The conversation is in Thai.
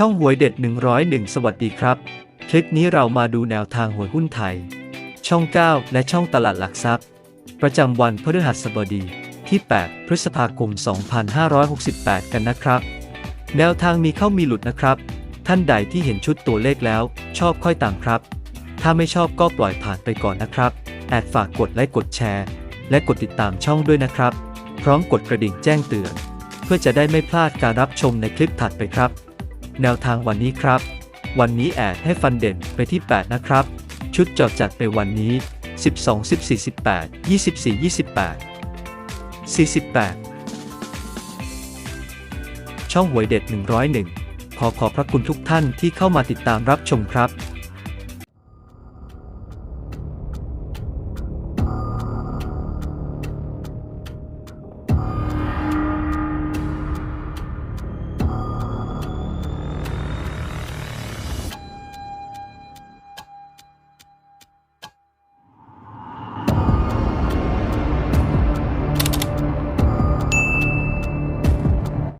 ช่องหวยเด็ด 101 สวัสดีครับ คลิปนี้เรามาดูแนวทางหวยหุ้นไทย ช่อง 9 และช่องตลาดหลักทรัพย์ ประจำวันพฤหัสบดีที่ 8 พฤษภาคม 2568 กันนะครับ แนวทางมีเข้ามีหลุดนะครับ ท่านใดที่เห็นชุดตัวเลขแล้ว ชอบค่อยตามครับ ถ้าไม่ชอบก็ปล่อยผ่านไปก่อนนะครับแอดฝากกดไลค์กดแชร์ และกดติดตามช่องด้วยนะครับ พร้อมกดกระดิ่งแจ้งเตือน เพื่อจะได้ไม่พลาดการรับชมในคลิปถัดไปครับ แนวทางวันนี้ครับ วันนี้แอดให้ฟันเด่นไปที่ 8 นะครับ ชุดจอดจัดไปวันนี้ 12 14 18 24 28 48 ช่องหวยเด็ด 101 ขอขอบพระคุณทุกท่านที่เข้ามาติดตามรับชมครับ